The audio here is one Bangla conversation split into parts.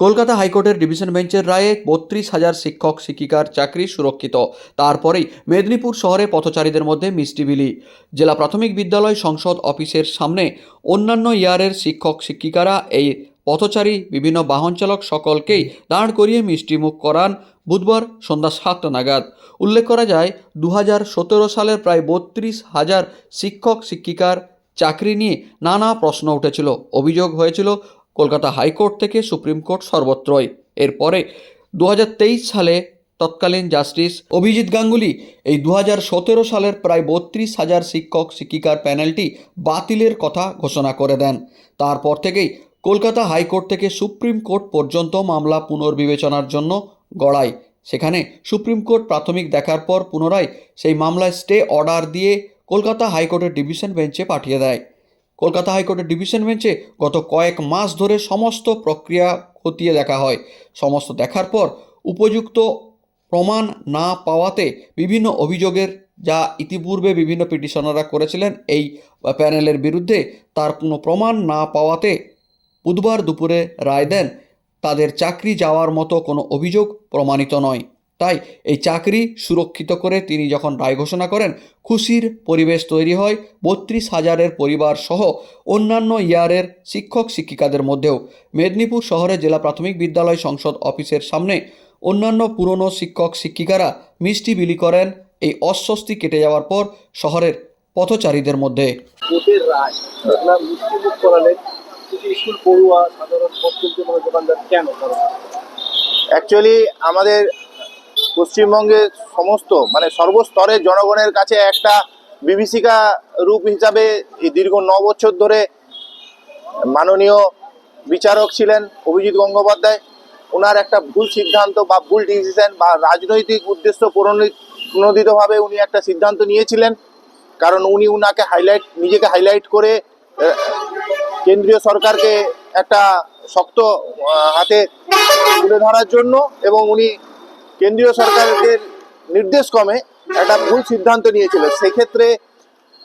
কলকাতা হাইকোর্টের ডিভিশন বেঞ্চের রায়ে বত্রিশ হাজার শিক্ষক, শিক্ষিকার চাকরি সুরক্ষিত। তারপরেই মেদিনীপুর শহরে পথচারীদের মধ্যে মিষ্টি বিলি। জেলা প্রাথমিক বিদ্যালয় সংসদ অফিসের সামনে অন্যান্য ইয়ারের শিক্ষক, শিক্ষিকারা এই পথচারী, বিভিন্ন বাহন চালক সকলকেই দাঁড় করিয়ে মিষ্টিমুখ করান বুধবার সন্ধ্যা সাতটা নাগাদ। উল্লেখ করা যায় দু হাজার সতেরো সালের প্রায় বত্রিশ হাজার শিক্ষক, শিক্ষিকার চাকরি নিয়ে নানা প্রশ্ন উঠেছিল। অভিযোগ হয়েছিল কলকাতা হাইকোর্ট থেকে সুপ্রিম কোর্ট সর্বত্রই। এরপরে দু হাজার তেইশ সালে তৎকালীন জাস্টিস অভিজিৎ গাঙ্গুলি, এই দু হাজার সতেরো সালের প্রায় বত্রিশ হাজার শিক্ষক, শিক্ষিকার প্যানেলটি বাতিলের কথা ঘোষণা করে দেন। তারপর থেকেই কলকাতা হাইকোর্ট থেকে সুপ্রিম কোর্ট পর্যন্ত মামলা পুনর্বিবেচনার জন্য গড়ায় সেখানে সুপ্রিম কোর্ট প্রাথমিক দেখার পর পুনরায় সেই মামলায় স্টে অর্ডার দিয়ে কলকাতা হাইকোর্টের ডিভিশন বেঞ্চে পাঠিয়ে দেয়। কলকাতা হাইকোর্টের ডিভিশন বেঞ্চে গত কয়েক মাস ধরে সমস্ত প্রক্রিয়া খতিয়ে দেখা হয়। সমস্ত দেখার পর উপযুক্ত প্রমাণ না পাওয়াতে বিভিন্ন অভিযোগের যা ইতিপূর্বে বিভিন্ন পিটিশনাররা করেছিলেন এই প্যানেলের বিরুদ্ধে, তার কোনো প্রমাণ না পাওয়াতে বুধবার দুপুরে রায় দেন, তাদের চাকরি যাওয়ার মতো কোনো অভিযোগ প্রমাণিত নয়। তাই এই চাকরি সুরক্ষিত করে তিনি যখন রায় ঘোষণা করেন খুশির পরিবেশ তৈরি হয় বত্রিশ হাজারের পরিবার সহ অন্যান্য ইয়ারের শিক্ষক শিক্ষিকাদের মধ্যেও। মেদিনীপুর শহরে জেলা প্রাথমিক বিদ্যালয় সংসদ অফিসের সামনে অন্যান্য পুরনো শিক্ষক শিক্ষিকারা মিষ্টি বিলি করেন এই অস্বস্তি কেটে যাওয়ার পর শহরের পথচারীদের মধ্যে। অ্যাকচুয়ালি আমাদের পশ্চিমবঙ্গের সমস্ত মানে সর্বস্তরের জনগণের কাছে একটা বিভীষিকা রূপ হিসাবে এই দীর্ঘ ন বছর ধরে মাননীয় বিচারক ছিলেন অভিজিৎ গঙ্গোপাধ্যায়। ওনার একটা ভুল সিদ্ধান্ত বা ভুল ডিসিশন বা রাজনৈতিক উদ্দেশ্য প্রণোদিত প্রণোদিতভাবে উনি একটা সিদ্ধান্ত নিয়েছিলেন। কারণ উনি উনাকে হাইলাইট নিজেকে হাইলাইট করে কেন্দ্রীয় সরকারকে একটা শক্ত হাতে তুলে ধরার জন্য এবং উনি কেন্দ্রীয় সরকারের নির্দেশ ক্রমে একটা ভুল সিদ্ধান্ত নিয়েছিলেন সেক্ষেত্রে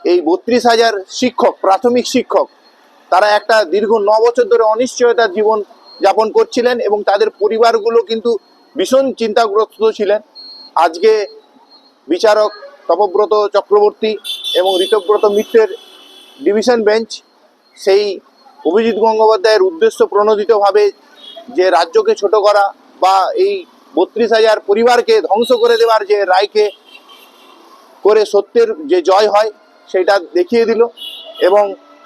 এই বত্রিশ হাজার শিক্ষক, প্রাথমিক শিক্ষক, তারা একটা দীর্ঘ ন বছর ধরে অনিশ্চয়তার জীবন যাপন করছিলেন এবং তাদের পরিবারগুলো কিন্তু ভীষণ চিন্তাগ্রস্ত ছিলেন। আজকে বিচারক তপব্রত চক্রবর্তী এবং ঋতব্রত মিত্রের ডিভিশন বেঞ্চ সেই অভিজিৎ গঙ্গোপাধ্যায়ের উদ্দেশ্য প্রণোদিতভাবে যে রাজ্যকে ছোট করা বা এই বত্রিশ হাজার পরিবারকে ধ্বংস করে দেওয়ার যে রায়কে করে সত্যের যে জয় হয়, সেটা দেখিয়ে দিল। এবং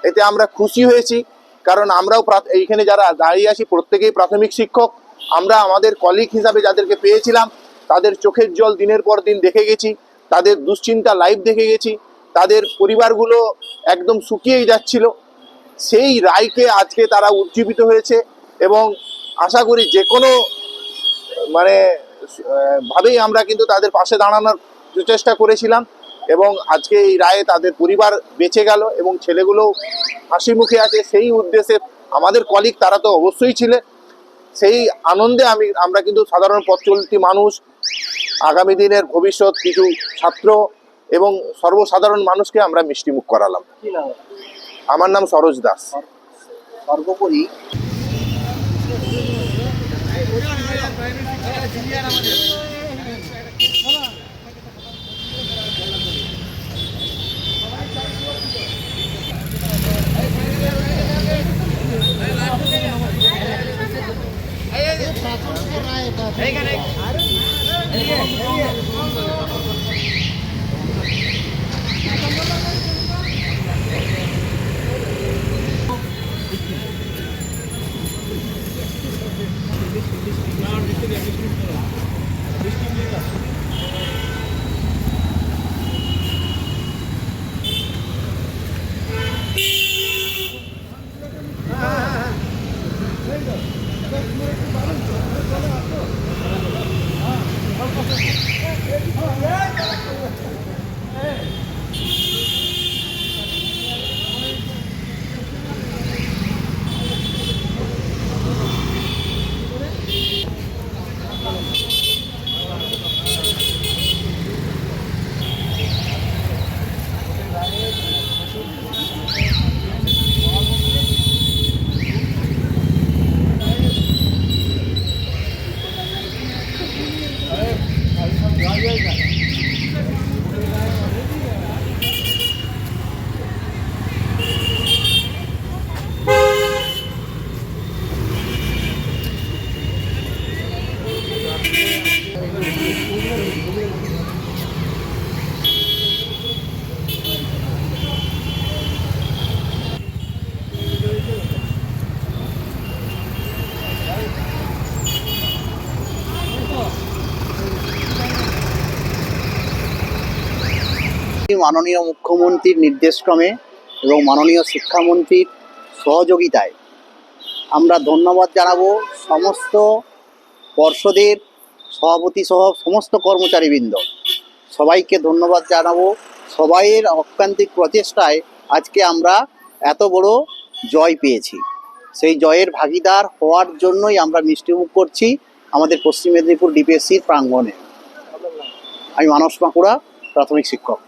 এতে আমরা খুশি হয়েছি, কারণ আমরাও এইখানে যারা দাঁড়িয়ে আছি, প্রত্যেকেই প্রাথমিক শিক্ষক। আমরা আমাদের কলিগ হিসাবে যাদেরকে পেয়েছিলাম, তাদের চোখের জল দিনের পর দিন দেখে গেছি, তাদের দুশ্চিন্তা লাইভ দেখে গেছি, তাদের পরিবারগুলো একদম শুকিয়েই যাচ্ছিল। সেই রায়কে আজকে তারা উজ্জীবিত হয়েছে এবং আশা করি যে কোনো মানে ভাবেই আমরা কিন্তু তাদের পাশে দাঁড়ানোর চেষ্টা করেছিলাম এবং আজকে এই রায়ে তাদের পরিবার বেঁচে গেল এবং ছেলেগুলো হাসি মুখে আছে। সেই উদ্দেশ্যে আমাদের কলিগ তারা তো অবশ্যই ছিলেন সেই আনন্দে আমি আমরা কিন্তু সাধারণ পথ চলতি মানুষ আগামী দিনের ভবিষ্যৎ কিছু ছাত্র এবং সর্বসাধারণ মানুষকে আমরা মিষ্টিমুখ করালাম। আমার নাম সরোজ দাস। সর্বোপরি Hey, guys. ডিস্ট্রিক্ট মাননীয় মুখ্যমন্ত্রীর নির্দেশক্রমে এবং মাননীয় শিক্ষামন্ত্রীর সহযোগিতায় আমরা ধন্যবাদ জানাব সমস্ত পর্ষদের সভাপতি সহ সমস্ত কর্মচারীবৃন্দ। সবাইকে ধন্যবাদ জানাব। সবাইয়ের অক্রান্তিক প্রচেষ্টায় আজকে আমরা এত বড় জয় পেয়েছি। সেই জয়ের ভাগিদার হওয়ার জন্যই আমরা মিষ্টিমুখ করছি আমাদের পশ্চিম মেদিনীপুর ডিপিএসসির প্রাঙ্গণে। আমি মানস বাঁকুড়া প্রাথমিক শিক্ষক।